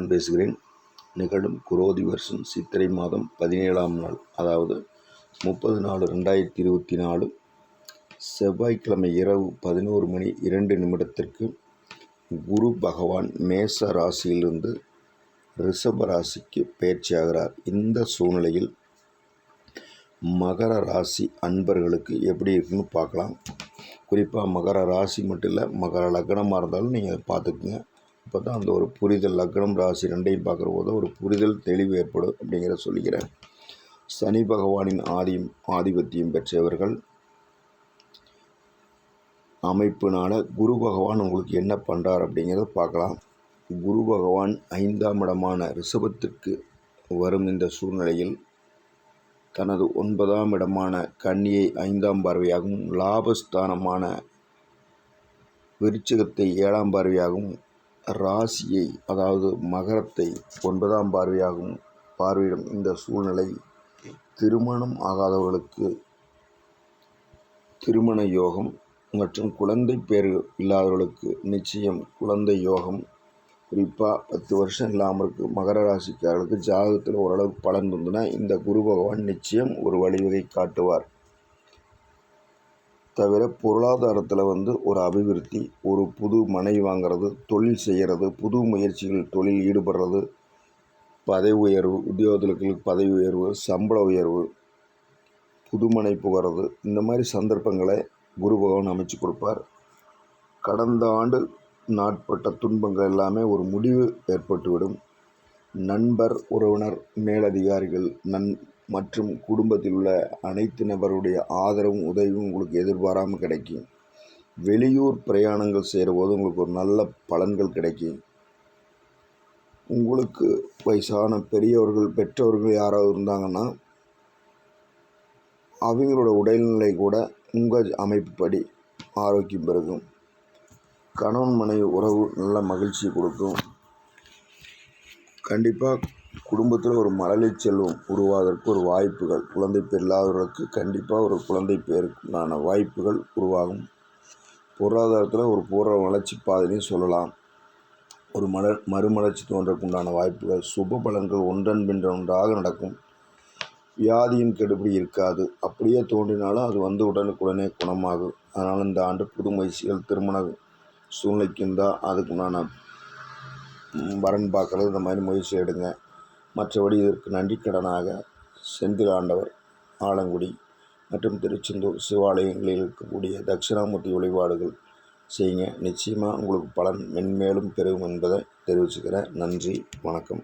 நான் பேசுகிறேன். நிகழும் குரோதி வருஷம் சித்திரை மாதம் பதினேழாம் நாள் அதாவது முப்பது நாலு ரெண்டாயிரத்தி இருபத்தி நாலு செவ்வாய்க்கிழமை இரவு பதினோரு மணி இரண்டு நிமிடத்திற்கு குரு பகவான் மேச ராசியிலிருந்து ரிஷப ராசிக்கு பயிற்சியாகிறார். இந்த சூழ்நிலையில் மகர ராசி அன்பர்களுக்கு எப்படி இருக்குன்னு பார்க்கலாம். குறிப்பாக மகர ராசி மட்டும் இல்லை மகர லக்னமாக இருந்தாலும் நீங்கள் பார்த்துக்குங்க. அப்போ தான் அந்த ஒரு புரிதல் லக்னம் ராசி ரெண்டையும் பார்க்குற போது ஒரு புரிதல் தெளிவு ஏற்படும் அப்படிங்கிற சொல்லிக்கிறேன். சனி பகவானின் ஆதியும் ஆதிபத்தியம் பெற்றவர்கள் அமைப்பினால் குரு பகவான் உங்களுக்கு என்ன பண்ணுறார் அப்படிங்கிறத பார்க்கலாம். குரு பகவான் ஐந்தாம் இடமான ரிஷபத்திற்கு வரும் இந்த சூழ்நிலையில் தனது ஒன்பதாம் இடமான கன்னியை ஐந்தாம் பார்வையாகவும் லாபஸ்தானமான விருச்சிகத்தை ஏழாம் பார்வையாகவும் ராசியை அதாவது மகரத்தை ஒன்பதாம் பார்வையாகும் பார்வையிடும் இந்த சூழ்நிலை திருமணம் ஆகாதவர்களுக்கு திருமண யோகம் மற்றும் குழந்தை பேர் இல்லாதவர்களுக்கு நிச்சயம் குழந்தை யோகம். குறிப்பாக பத்து வருஷம் இல்லாமல் இருக்கு. மகர ராசிக்காரர்களுக்கு ஜாதகத்தில் ஓரளவுக்கு பலன் இருந்ததுன்னா இந்த குரு பகவான் நிச்சயம் ஒரு வழிவகை காட்டுவார். தவிர பொருளாதாரத்தில் வந்து ஒரு அபிவிருத்தி ஒரு புது மனை வாங்கிறது தொழில் செய்கிறது புது முயற்சிகள் தொழில் ஈடுபடுறது பதவி உயர்வு உத்தியோகர்களுக்கு பதவி உயர்வு சம்பள உயர்வு புதுமனை புகிறது இந்த மாதிரி சந்தர்ப்பங்களை குரு பகவான் அமைச்சு கொடுப்பார். கடந்த ஆண்டு நாட்பட்ட துன்பங்கள் எல்லாமே ஒரு முடிவு ஏற்பட்டுவிடும். நண்பர் உறவினர் மேலதிகாரிகள் நன் மற்றும் குடும்பத்தில் உள்ள அனைத்து நபருடைய ஆதரவும் உதவியும் உங்களுக்கு எதிர்பாராமல் கிடைக்கும். வெளியூர் பிரயாணங்கள் செய்கிறபோது உங்களுக்கு ஒரு நல்ல பலன்கள் கிடைக்கும். உங்களுக்கு வயசான பெரியவர்கள் பெற்றவர்கள் யாராவது இருந்தாங்கன்னா அவங்களோட உடல்நிலை கூட உங்கள் அமைப்புப்படி ஆரோக்கியம் பெருகும். கணவன் மனைவி உறவு நல்ல மகிழ்ச்சி கொடுக்கும். கண்டிப்பாக குடும்பத்தில் ஒரு மழலை செல்வம் உருவாவதற்கு ஒரு வாய்ப்புகள். குழந்தை பேர் இல்லாதவர்களுக்கு கண்டிப்பாக ஒரு குழந்தை பேருக்குண்டான வாய்ப்புகள் உருவாகும். பொருளாதாரத்தில் ஒரு பூர்வ வளர்ச்சி பாதையும் சொல்லலாம். ஒரு மலர் மறுமலர்ச்சி தோன்றக்குண்டான வாய்ப்புகள். சுப பலன்கள் ஒன்றன் பின்ற ஒன்றாக நடக்கும். வியாதியின் கெடுபிடி இருக்காது. அப்படியே தோன்றினாலும் அது வந்து உடனுக்குடனே குணமாகும். அதனால் இந்த ஆண்டு புது முயற்சிகள் திருமண சூழ்நிலைக்கு இருந்தால் அதுக்குண்டான வரன் பார்க்கறது இந்த மாதிரி முயற்சி எடுங்க. மற்றபடி இதற்கு நன்றிக்கடனாக செந்தில் ஆண்டவர் ஆலங்குடி மற்றும் திருச்செந்தூர் சிவாலயங்களில் இருக்கக்கூடிய தட்சிணாமூர்த்தி வழிபாடுகள் செய்யுங்க. நிச்சயமாக உங்களுக்கு பலன் மென்மேலும் பெருகும் என்பதை தெரிவிச்சுக்கிறேன். நன்றி வணக்கம்.